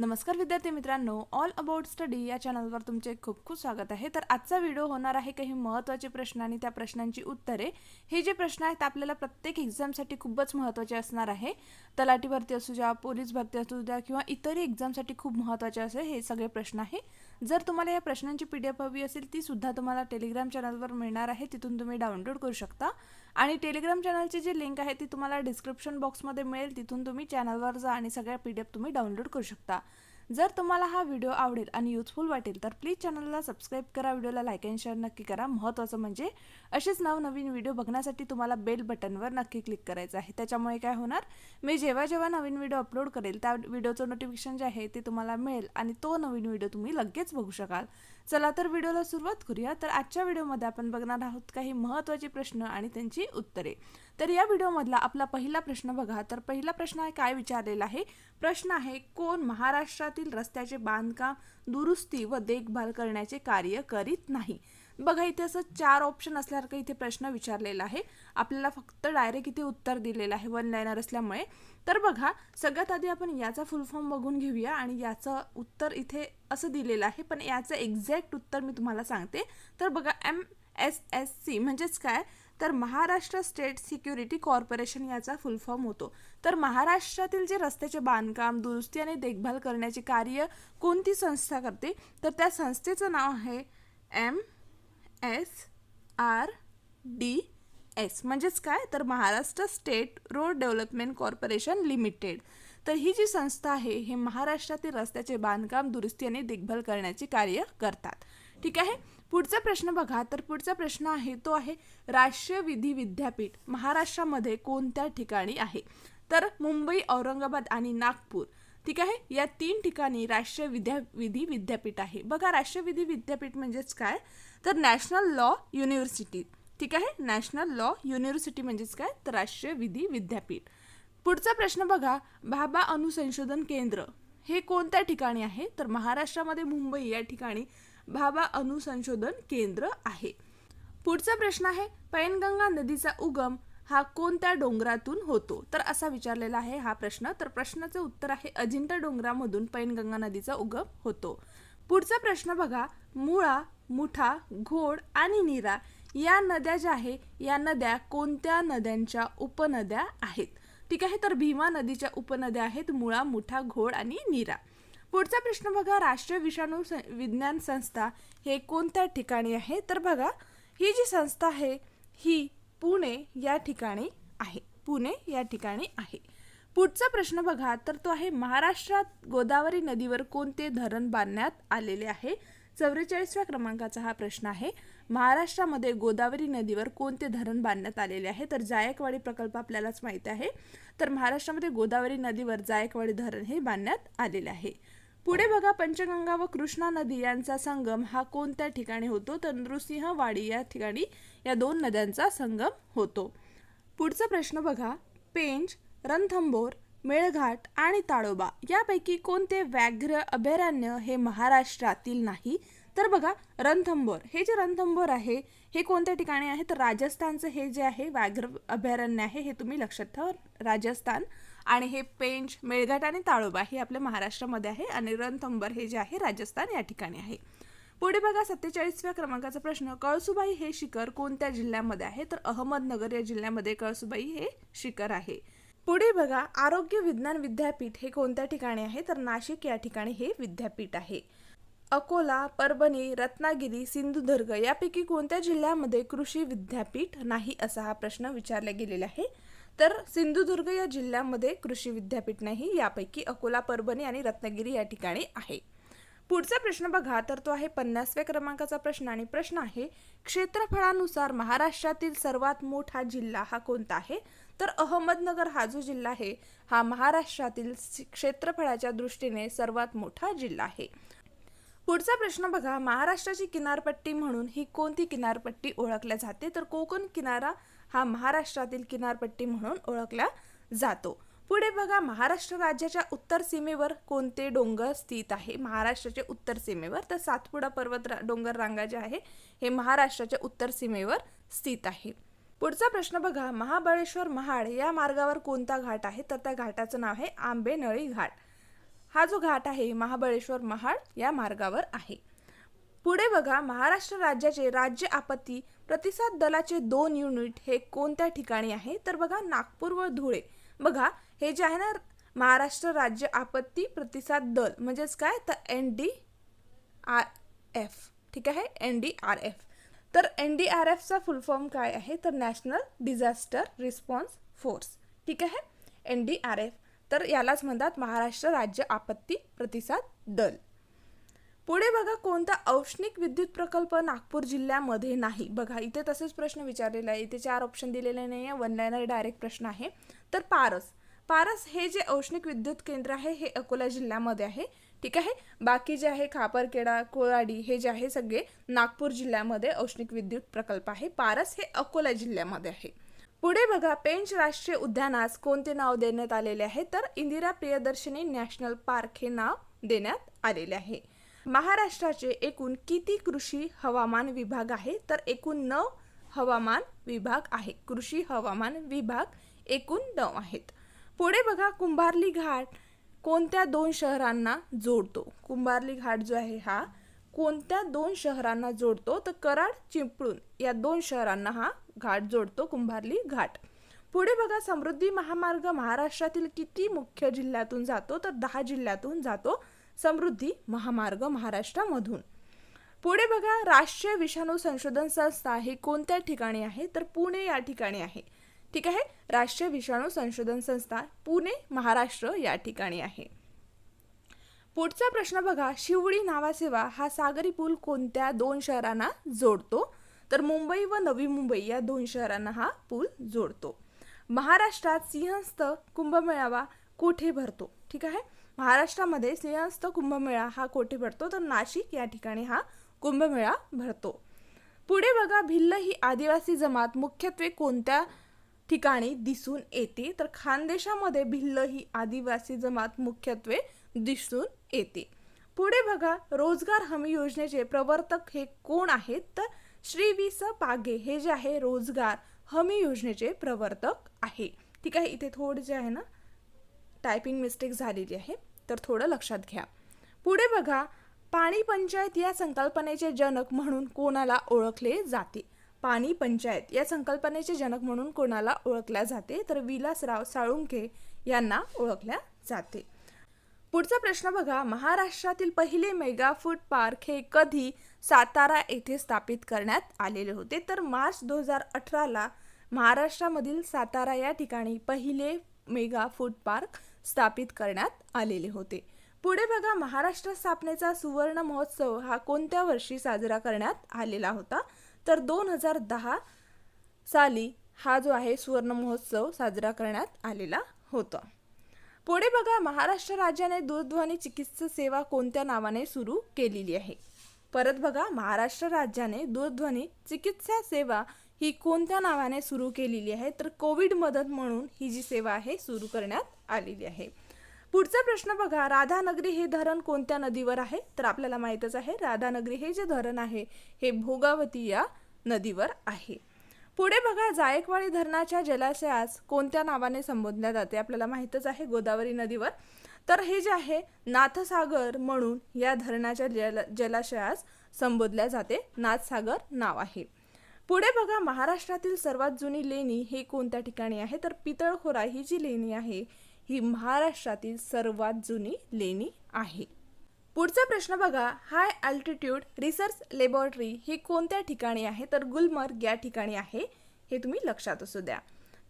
नमस्कार विद्यार्थी मित्रांनो ऑल अबाउट स्टडी या चॅनलवर तुमचे खूप खूप स्वागत आहे. तर आजचा व्हिडिओ होणार आहे काही महत्त्वाचे प्रश्न आणि त्या प्रश्नांची उत्तरे. हे जे प्रश्न आहेत आपल्याला प्रत्येक एक्झामसाठी खूपच महत्त्वाचे असणार आहे. तलाठी भरती असू द्या पोलीस भरती असू द्या किंवा इतरही एक्झामसाठी खूप महत्त्वाचे असेल हे सगळे प्रश्न आहे. जर तुम्हाला या प्रश्नांची पी डी एफ हवी असेल ती सुद्धा तुम्हाला टेलिग्राम चॅनलवर मिळणार आहे. तिथून तुम्ही डाउनलोड करू शकता. आणि टेलिग्राम चॅनलची जी लिंक आहे ती तुम्हाला डिस्क्रिप्शन बॉक्समध्ये मिळेल. तिथून तुम्ही चॅनलवर जा आणि सगळ्या पी डी एफ तुम्ही डाउनलोड करू शकता. जर तुम्हाला हा व्हिडिओ आवडेल आणि युजफुल वाटेल तर प्लीज चॅनलला सबस्क्राईब करा. व्हिडिओला लाईक अँड शेअर नक्की करा. महत्त्वाचं म्हणजे असेच नवनवीन व्हिडिओ बघण्यासाठी तुम्हाला बेल बटनवर नक्की क्लिक करायचं आहे. त्याच्यामुळे काय होणार? मी जेव्हा जेव्हा नवीन व्हिडिओ अपलोड करेल त्या व्हिडिओचं नोटिफिकेशन जे आहे ते तुम्हाला मिळेल आणि तो नवीन व्हिडिओ तुम्ही लगेच बघू शकाल. चला तर व्हिडिओला सुरुवात करूया. तर आजच्या व्हिडिओमध्ये आपण बघणार आहोत काही महत्त्वाचे प्रश्न आणि त्यांची उत्तरे. तर या व्हिडिओमधला आपला पहिला प्रश्न बघा. तर पहिला प्रश्न आहे काय विचारलेला आहे? प्रश्न आहे कोण महाराष्ट्रातील रस्त्याचे बांधकाम दुरुस्ती व देखभाल करण्याचे कार्य करीत नाही? बघा इथे असं चार ऑप्शन असल्यासारखं इथे प्रश्न विचारलेला आहे. आपल्याला फक्त डायरेक्ट इथे उत्तर दिलेलं आहे वन लाईनर असल्यामुळे. तर बघा सगळ्यात आधी आपण याचा फुल फॉर्म बघून घेऊया आणि याचं उत्तर इथे असं दिलेलं आहे पण याचं एक्झॅक्ट उत्तर मी तुम्हाला सांगते. तर बघा एम एस एस सी म्हणजेच काय? तर महाराष्ट्र स्टेट सिक्युरिटी कॉर्पोरेशन याचा फुल फॉर्म होतो. तर महाराष्ट्रातील जे रस्त्याचे बांधकाम दुरुस्ती आणि देखभाल करण्याचे कार्य कोणती संस्था करते? तर त्या संस्थेचं नाव आहे M S R D S. म्हणजेच काय? तर Maharashtra state road development corporation limited. तर ही जी संस्था आहे हे महाराष्ट्रातील रस्त्याचे बांधकाम दुरुस्ती आणि देखभाल करण्याचे कार्य करतात. ठीक आहे? पुढचा प्रश्न बघा. तर पुढचा प्रश्न आहे तो आहे राष्ट्रीय विधी विद्यापीठ महाराष्ट्रामध्ये कोणत्या ठिकाणी आहे? तर मुंबई औरंगाबाद आणि नागपूर. ठीक आहे? या तीन ठिकाणी राष्ट्रीय विद्या विधी विद्यापीठ आहे. बघा राष्ट्रीय विधी विद्यापीठ म्हणजेच काय? तर नॅशनल लॉ युनिव्हर्सिटी. ठीक आहे? नॅशनल लॉ युनिव्हर्सिटी म्हणजेच काय? तर राष्ट्रीय विधी विद्यापीठ. पुढचा प्रश्न बघा. भाभा अनुसंशोधन केंद्र. हे कोणत्या ठिकाणी आहे? तर महाराष्ट्रामध्ये मुंबई या ठिकाणी भाभा अनुसंशोधन केंद्र आहे. पुढचा प्रश्न आहे पैनगंगा नदीचा उगम हा कोणत्या डोंगरातून होतो? तर असा विचारलेला आहे हा प्रश्न. तर प्रश्नाचं उत्तर आहे अजिंठा डोंगरामधून पैनगंगा नदीचा उगम होतो. पुढचा प्रश्न बघा मुळा मुठा घोड आणि नीरा या नद्या ज्या आहे या नद्या कोणत्या नद्यांच्या उपनद्या आहेत? ठीक आहे तर भीमा नदीच्या उपनद्या आहेत मुळा मुठा घोड आणि नीरा. पुढचा प्रश्न बघा राष्ट्रीय विषाणू विज्ञान संस्था हे कोणत्या ठिकाणी आहे? तर बघा ही जी संस्था आहे ही पुणे या ठिकाणी आहे. पुणे या ठिकाणी आहे. पुढचा प्रश्न बघा तर तो आहे महाराष्ट्रात गोदावरी नदीवर कोणते धरण बांधण्यात आलेले आहे? चौवेचाळीसव्या क्रमांकाचा हा प्रश्न आहे. महाराष्ट्रामध्ये गोदावरी नदीवर कोणते धरण बांधण्यात आलेले आहे? तर जायकवाडी प्रकल्प आपल्यालाच माहिती आहे. तर महाराष्ट्रामध्ये गोदावरी नदीवर जायकवाडी धरण हे बांधण्यात आलेले आहे. पुढे बघा पंचगंगा व कृष्णा नदी यांचा संगम हा कोणत्या ठिकाणी होतो? तर नृसिंहवाडी या ठिकाणी या दोन नद्यांचा संगम होतो. पुढचा प्रश्न बघा. पेंच रणथंबोर मेळघाट आणि ताडोबा यापैकी कोणते व्याघ्र अभयारण्य हे महाराष्ट्रातील नाही? तर बघा रणथंबोर. हे जे रणथंबोर आहे हे कोणत्या ठिकाणी आहे? तर राजस्थानचं हे जे आहे व्याघ्र अभयारण्य आहे हे तुम्ही लक्षात ठेवा. राजस्थान आणि हे पेंच मेळघाट आणि ताळोबा हे आपल्या महाराष्ट्रामध्ये आहे. आणि रणथंबर हे जे आहे राजस्थान या ठिकाणी आहे. पुढे बघा सत्तेचाळीसव्या क्रमांकाचा प्रश्न. कळसुबाई हे शिखर कोणत्या जिल्ह्यामध्ये आहे? तर अहमदनगर या जिल्ह्यामध्ये कळसुबाई हे शिखर आहे. पुढे बघा आरोग्य विज्ञान विद्यापीठ हे कोणत्या ठिकाणी आहे? तर नाशिक या ठिकाणी हे विद्यापीठ आहे. अकोला परभणी रत्नागिरी सिंधुदुर्ग यापैकी कोणत्या जिल्ह्यामध्ये कृषी विद्यापीठ नाही असा हा प्रश्न विचारला गेलेला आहे? तर सिंधुदुर्ग या जिल्ह्यामध्ये कृषी विद्यापीठ नाही यापैकी अकोला परभणी आणि रत्नागिरी या ठिकाणी आहे. पुढचा प्रश्न बघा तर तो आहे पन्नासव्या क्रमांकाचा प्रश्न आणि प्रश्न आहे क्षेत्रफळानुसार महाराष्ट्रातील सर्वात मोठा जिल्हा हा कोणता आहे? तर अहमदनगर हा जो जिल्हा आहे हा महाराष्ट्रातील क्षेत्रफळाच्या दृष्टीने सर्वात मोठा जिल्हा आहे. पुढचा प्रश्न बघा महाराष्ट्राची किनारपट्टी म्हणून ही कोणती किनारपट्टी ओळखल्या जाते? तर कोकण किनारा हा महाराष्ट्रातील किनारपट्टी म्हणून ओळखला जातो. पुढे बघा महाराष्ट्र राज्याच्या उत्तर सीमेवर कोणते डोंगर स्थित आहे? महाराष्ट्राच्या उत्तर सीमेवर तर सातपुडा पर्वत डोंगर रांगा जे आहे हे महाराष्ट्राच्या उत्तर सीमेवर स्थित आहे. पुढचा प्रश्न बघा महाबळेश्वर महाड या मार्गावर कोणता घाट आहे? तर त्या घाटाचं नाव आहे आंबेनळी घाट. हा जो घाट आहे महाबळेश्वर महाड या मार्गावर आहे. पुढे बघा महाराष्ट्र राज्याचे राज्य आपत्ती प्रतिसाद दलाचे दोन युनिट हे कोणत्या ठिकाणी आहे? तर बघा नागपूर व धुळे. बघा हे जे आहे ना महाराष्ट्र राज्य आपत्ती प्रतिसाद दल म्हणजेच काय? तर एन डी आर एफ ठीक आहे? एन डी आर एफ तर एन डी आर एफचा फुल फॉर्म काय आहे? तर नॅशनल डिझास्टर रिस्पॉन्स फोर्स ठीक आहे? एन डी आर एफ तर यालाच म्हणतात महाराष्ट्र राज्य आपत्ती प्रतिसाद दल. पुढे बघा कोणता औष्णिक विद्युत प्रकल्प नागपूर जिल्ह्यामध्ये नाही. बघा इथे तसेच प्रश्न विचारलेला आहे इथे चार ऑप्शन दिलेले नाही आहे वन लायनर डायरेक्ट प्रश्न आहे. तर पारस. पारस हे जे औष्णिक विद्युत केंद्र आहे हे अकोला जिल्ह्यामध्ये आहे. ठीक आहे? बाकी जे आहे खापरखेडा कोराडी हे जे आहे सगळे नागपूर जिल्ह्यामध्ये औष्णिक विद्युत प्रकल्प आहे. पारस हे अकोला जिल्ह्यामध्ये आहे. पुढे बघा पेंच राष्ट्रीय उद्यानास कोणते नाव देण्यात आलेले आहे? तर इंदिरा प्रियदर्शनी नॅशनल पार्क हे नाव देण्यात आलेले आहे. महाराष्ट्राचे एकूण किती कृषी हवामान विभाग आहे? तर एकूण नऊ हवामान विभाग आहे कृषी हवामान विभाग एकूण नऊ आहेत. पुढे बघा कुंभारली घाट कोणत्या दोन शहरांना जोडतो? कुंभारली घाट जो आहे हा कोणत्या दोन शहरांना जोडतो? तर कराड चिपळूण या दोन शहरांना हा घाट जोडतो कुंभारली घाट. पुढे बघा समृद्धी महामार्ग महाराष्ट्रातील किती मुख्य जिल्ह्यातून जातो? तर दहा जिल्ह्यातून जातो. समृद्धी महामार्ग महाराष्ट्रामधून. पुढे बघा राष्ट्रीय विषाणू संशोधन संस्था हे कोणत्या ठिकाणी आहे? तर पुणे या ठिकाणी आहे. ठीक आहे? राष्ट्रीय विषाणू संशोधन संस्था पुणे महाराष्ट्र या ठिकाणी आहे. पुढचा प्रश्न बघा शिवडी नावासेवा हा सागरी पूल कोणत्या दोन शहरांना जोडतो? तर मुंबई व नवी मुंबई या दोन शहरांना हा पूल जोडतो. महाराष्ट्रात सिंहस्थ कुंभमेळावा कुठे भरतो? ठीक आहे? महाराष्ट्रामध्ये सिंहस्थ कुंभमेळा हा कोठे भरतो तर नाशिक या ठिकाणी हा कुंभमेळा भरतो. पुढे बघा भिल्ल ही आदिवासी जमात मुख्यत्वे कोणत्या ठिकाणी दिसून येते? तर खानदेशामध्ये भिल्ल ही आदिवासी जमात मुख्यत्वे दिसून येते. पुढे बघा रोजगार हमी योजनेचे प्रवर्तक हे कोण आहेत? तर श्री वि स. पागे हे जे आहे रोजगार हमी योजनेचे प्रवर्तक आहे. ठीक आहे इथे थोडे जे आहे ना टायपिंग मिस्टेक झालेली आहे. तर थोडं लक्षात घ्या. पुढे बघा पाणी पंचायत या संकल्पनेचे जनक म्हणून कोणाला ओळखले जाते? पाणी पंचायत या संकल्पनेचे जनक म्हणून कोणाला ओळखल्या जाते? तर विलासराव साळुंखे यांना ओळखल्या जाते. पुढचा प्रश्न बघा महाराष्ट्रातील पहिले मेगा फूड पार्क हे कधी सातारा येथे स्थापित करण्यात आलेले होते? तर मार्च दोन हजार अठराला महाराष्ट्रामधील सातारा या ठिकाणी पहिले मेगा फूड पार्क स्थापित करण्यात आलेले होते. पुढे बघा महाराष्ट्र स्थापनेचा सुवर्ण महोत्सव हा कोणत्या वर्षी साजरा करण्यात आलेला होता? तर दोन हजार दहा साली हा जो आहे सुवर्ण महोत्सव साजरा करण्यात आलेला होता. पुढे बघा महाराष्ट्र राज्याने दूरध्वनी चिकित्सा सेवा कोणत्या नावाने सुरू केलेली आहे? परत बघा महाराष्ट्र राज्याने दूरध्वनी चिकित्सा सेवा ही कोणत्या नावाने सुरू केलेली आहे? तर कोविड मदत म्हणून ही जी सेवा आहे सुरू करण्यात आलेली आहे. पुढचा प्रश्न बघा. राधानगरी हे धरण कोणत्या नदीवर आहे? तर आपल्याला माहीतच आहे राधानगरी हे जे धरण आहे हे भोगावती या नदीवर आहे. पुढे बघा जायकवाडी धरणाच्या जलाशयास कोणत्या नावाने संबोधल्या जाते? आपल्याला माहीतच आहे गोदावरी नदीवर. तर हे जे आहे नाथसागर म्हणून या धरणाच्या जल जलाशयास संबोधल्या जाते. नाथसागर नाव आहे. पुढे बघा महाराष्ट्रातील सर्वात जुनी लेणी हे कोणत्या ठिकाणी आहे? तर पितळखोरा ही जी लेणी आहे ही महाराष्ट्रातील सर्वात जुनी लेणी आहे. पुढचा प्रश्न बघा हाय अल्टिट्यूड रिसर्च लेबॉरेटरी ही कोणत्या ठिकाणी आहे? तर गुलमर्ग या ठिकाणी आहे हे तुम्ही लक्षात असू द्या.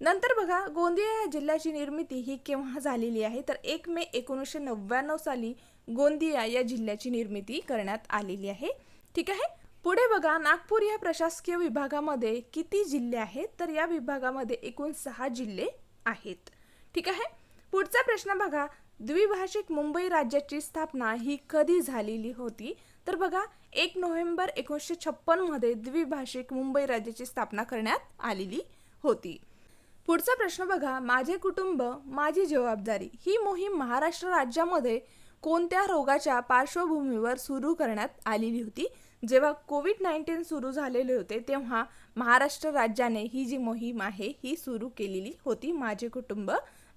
नंतर बघा गोंदिया या जिल्ह्याची निर्मिती ही केव्हा झालेली आहे? तर एक मे एकोणीसशे नव्याण्णव साली गोंदिया या जिल्ह्याची निर्मिती करण्यात आलेली आहे. ठीक आहे? पुढे बघा नागपूर या प्रशासकीय विभागामध्ये किती जिल्हे आहेत? तर या विभागामध्ये एकूण सहा जिल्हे आहेत. ठीक आहे? पुढचा प्रश्न बघा. द्विभाषिक मुंबई राज्याची स्थापना ही कधी झालेली होती? तर बघा एक नोव्हेंबर एकोणीसशे छप्पनमध्ये द्विभाषिक मुंबई राज्याची स्थापना करण्यात आलेली होती. पुढचा प्रश्न बघा. माझे कुटुंब माझी जबाबदारी ही मोहीम महाराष्ट्र राज्यामध्ये कोणत्या रोगाच्या पार्श्वभूमीवर सुरू करण्यात आलेली होती? जेव्हा कोविड नाईन्टीन सुरू झालेले होते तेव्हा महाराष्ट्र राज्याने ही जी मोहीम आहे ही सुरू केलेली होती माझे कुटुंब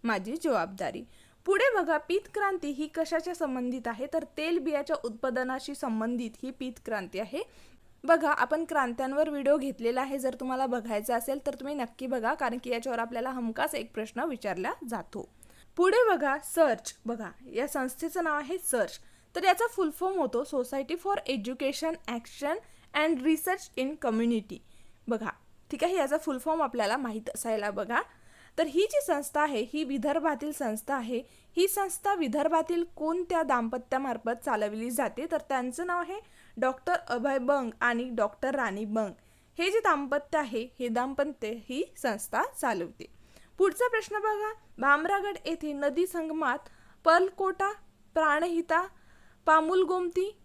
माझी जबाबदारी. पुढे बघा पीत क्रांती ही कशाच्या संबंधित आहे? तर तेलबियाच्या उत्पादनाशी संबंधित ही पीत क्रांती आहे. बघा आपण क्रांत्यांवर व्हिडिओ घेतलेला आहे जर तुम्हाला बघायचा असेल तर तुम्ही नक्की बघा कारण की याच्यावर आपल्याला हमखास एक प्रश्न विचारला जातो. पुढे बघा सर्च. बघा या संस्थेचं नाव आहे सर्च. तर याचा फुल फॉर्म होतो society for education action and research in community बघा ठीक आहे? याचा फुल फॉर्म आपल्याला माहीत असायला बघा. तर ही जी संस्था आहे ही विदर्भातील संस्था आहे. ही संस्था विदर्भातील कोणत्या दाम्पत्यामार्फत चालवली जाते? तर त्यांचं नाव आहे डॉक्टर अभय बंग आणि डॉक्टर राणी बंग. हे जे दाम्पत्य आहे हे दाम्पत्य ही संस्था चालवते. पुढचा प्रश्न बघा. भामरागड येथे नदी संगमात पर्लकोटा प्राणहिता पामुलगोमती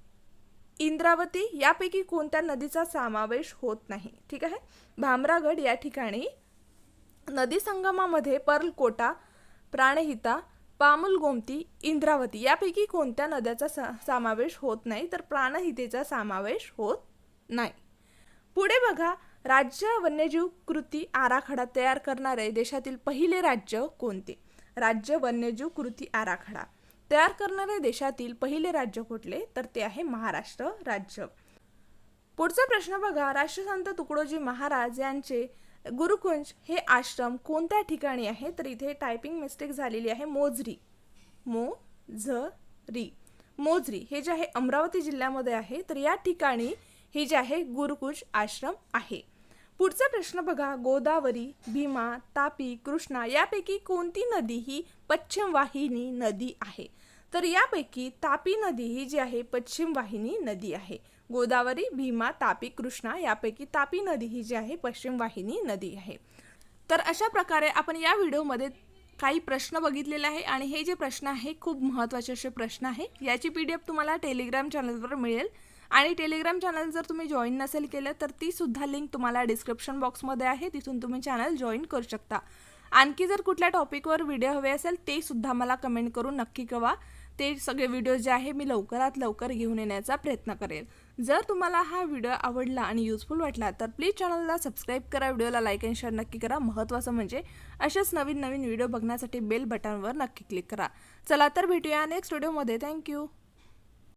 इंद्रावती यापैकी कोणत्या नदीचा समावेश होत नाही? ठीक आहे? भामरागड या ठिकाणी नदी संगमामध्ये पर्लकोटा प्राणहिता पामुलगोमती इंद्रावती यापैकी कोणत्या नद्याचा स समावेश होत नाही? तर प्राणहितेचा समावेश होत नाही. पुढे बघा राज्य वन्यजीव कृती आराखडा तयार करणारे देशातील पहिले राज्य कोणते? राज्य वन्यजीव कृती आराखडा. तयार करणारे देशातील पहिले राज्य कुठले? तर ते आहे महाराष्ट्र राज्य. पुढचा प्रश्न बघा. राष्ट्रसंत तुकडोजी महाराज यांचे गुरुकुंज हे आश्रम कोणत्या ठिकाणी आहे? तर इथे टायपिंग मिस्टेक झालेली आहे. मोजरी. मो झ री मोजरी हे जे आहे अमरावती जिल्ह्यामध्ये आहे. तर या ठिकाणी हे जे आहे गुरुकुंज आश्रम आहे. पुढचा प्रश्न बघा. गोदावरी भीमा तापी कृष्णा यापैकी कोणती नदी ही पश्चिम वाहिनी नदी आहे? तर यापैकी तापी नदी ही जी आहे पश्चिम वाहिनी नदी आहे. गोदावरी भीमा तापी कृष्णा यापैकी तापी नदी ही जी आहे पश्चिम वाहिनी नदी आहे. तर अशा प्रकारे आपण या व्हिडिओमध्ये काही प्रश्न बघितलेले आहे आणि हे जे प्रश्न आहे खूप महत्त्वाचे असे प्रश्न आहे. याची पी डी एफ तुम्हाला टेलिग्राम चॅनलवर मिळेल. आणि टेलिग्राम चॅनल जर तुम्ही जॉईन नसेल केलं तर ती सुद्धा लिंक तुम्हाला डिस्क्रिप्शन बॉक्समध्ये आहे. तिथून तुम्ही चॅनल जॉईन करू शकता. आणखी जर कुठल्या टॉपिकवर व्हिडिओ हवे असेल ते सुद्धा मला कमेंट करून नक्की कळवा. ते सगळे व्हिडिओ जे आहे मी लवकरात लवकर घेऊन येण्याचा प्रयत्न करेल जर तुम्हाला हा व्हिडिओ आवडला आणि युजफुल वाटला तर प्लीज चॅनलला सबस्क्राईब करा. व्हिडिओला लाईक अँड शेअर नक्की करा. महत्त्वाचं म्हणजे अशाच नवीन नवीन व्हिडिओ बघण्यासाठी बेल बटनवर नक्की क्लिक करा. चला तर भेटूया नेक्स्ट व्हिडिओमध्ये थँक्यू